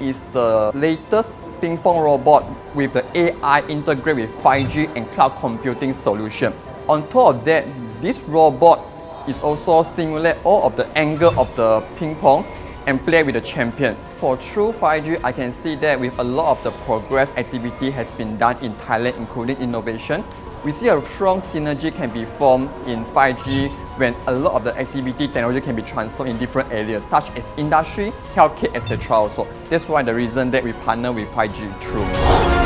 is the latest ping pong robot with the AI integrated with 5G and cloud computing solution. On top of that, this robot is also simulate all of the angle of the ping pong and play with the champion. For true 5G, I can see that with a lot of the progress activity has been done in Thailand, including innovation. We see a strong synergy can be formed in 5G when a lot of the activity technology can be transferred in different areas such as industry, healthcare, etc. So that's why the reason that we partner with 5G True.